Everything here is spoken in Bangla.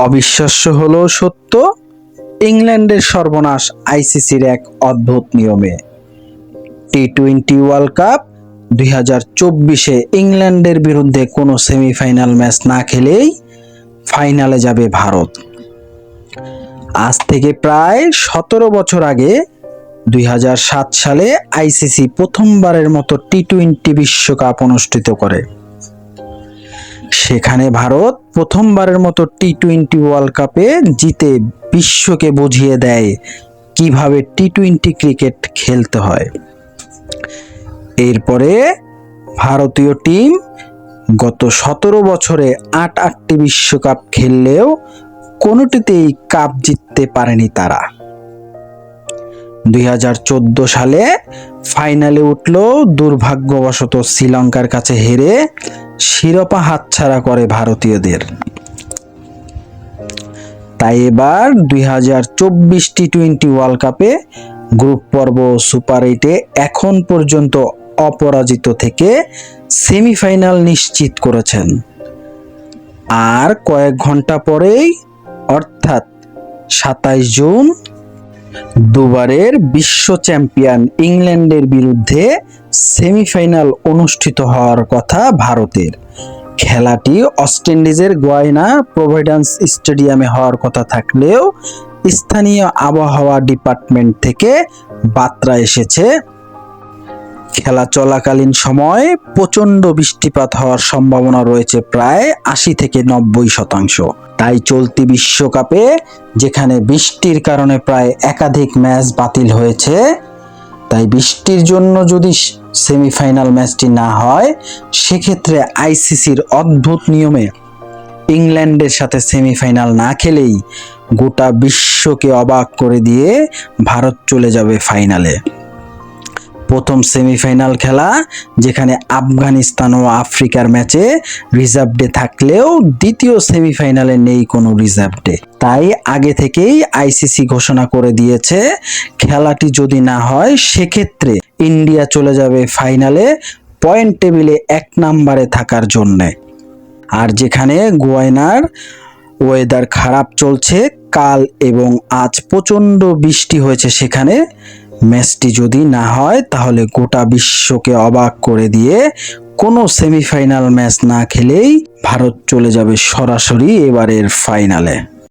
অবিশ্বাস্য হলেও সত্য, ইংল্যান্ডের সর্বনাশ আইসিসির এক অদ্ভুত নিয়মে। টি টোয়েন্টি ওয়ার্ল্ড কাপ দুই হাজার চব্বিশে ইংল্যান্ডের বিরুদ্ধে কোনো সেমিফাইনাল ম্যাচ না খেলেই ফাইনালে যাবে ভারত। আজ থেকে প্রায় সতেরো বছর আগে দুই হাজার সাত সালে আইসিসি প্রথমবারের মতো টি টোয়েন্টি বিশ্বকাপ অনুষ্ঠিত করে। সেখানে ভারত প্রথমবারের মতো টি টোয়েন্টি ওয়ার্ল্ড কাপে জিতে বিশ্বকে বুঝিয়ে দেয় কীভাবে টি টোয়েন্টি ক্রিকেট খেলতে হয়। এরপরে ভারতীয় টিম গত সতেরো বছরে আট আটটি বিশ্বকাপ খেললেও কোনোটিতেই কাপ জিততে পারেনি তারা। দুই হাজার চোদ্দ সালে ফাইনালে উঠল দুর্ভাগ্যবশত শ্রীলঙ্কার কাছে হেরে শিরোপা হাতছাড়া করে ভারতীয়দের। তাই এবার দুই হাজার চব্বিশ টি টোয়েন্টি ওয়ার্ল্ড কাপে গ্রুপ পর্ব সুপার এইটে এখন পর্যন্ত অপরাজিত থেকে সেমিফাইনাল নিশ্চিত করেছেন। আর কয়েক ঘণ্টা পরেই, অর্থাৎ সাতাইশ জুন দুবারের বিশ্ব চ্যাম্পিয়ন ইংল্যান্ডের বিরুদ্ধে সেমিফাইনাল অনুষ্ঠিত হওয়ার কথা ভারতের। খেলাটি ওয়েস্ট ইন্ডিজের গয়না প্রভিডেন্স স্টেডিয়ামে হওয়ার কথা থাকলেও স্থানীয় আবহাওয়া ডিপার্টমেন্ট থেকে বার্তা এসেছে খেলা চলাকালীন সময় প্রচণ্ড বৃষ্টিপাত হওয়ার সম্ভাবনা রয়েছে প্রায় আশি থেকে নব্বই শতাংশ। তাই চলতি বিশ্বকাপে যেখানে বৃষ্টির কারণে প্রায় একাধিক ম্যাচ বাতিল হয়েছে, তাই বৃষ্টির জন্য যদি সেমিফাইনাল ম্যাচটি না হয়, সেক্ষেত্রে আইসিসির অদ্ভুত নিয়মে ইংল্যান্ডের সাথে সেমিফাইনাল না খেলেই গোটা বিশ্বকে অবাক করে দিয়ে ভারত চলে যাবে ফাইনালে। প্রথম সেমিফাইনাল খেলা, যেখানে আফগানিস্তান ও আফ্রিকার ম্যাচে রিজার্ভ ডে থাকলেও দ্বিতীয় সেমিফাইনালে নেই কোনো রিজার্ভ ডে তাই আগে থেকেই আইসিসি ঘোষণা করে দিয়েছে, খেলাটি যদি না হয় সেক্ষেত্রে ইন্ডিয়া চলে যাবে ফাইনালে পয়েন্ট টেবিলে এক নম্বরে থাকার জন্যে। আর যেখানে গোয়াইনার ওয়েদার খারাপ চলছে, কাল এবং আজ প্রচণ্ড বৃষ্টি হয়েছে সেখানে ম্যাচটি যদি না হয়, তাহলে গোটা বিশ্বকে অবাক করে দিয়ে কোনো সেমিফাইনাল ম্যাচ না খেলেই ভারত চলে যাবে সরাসরি এবারের ফাইনালে।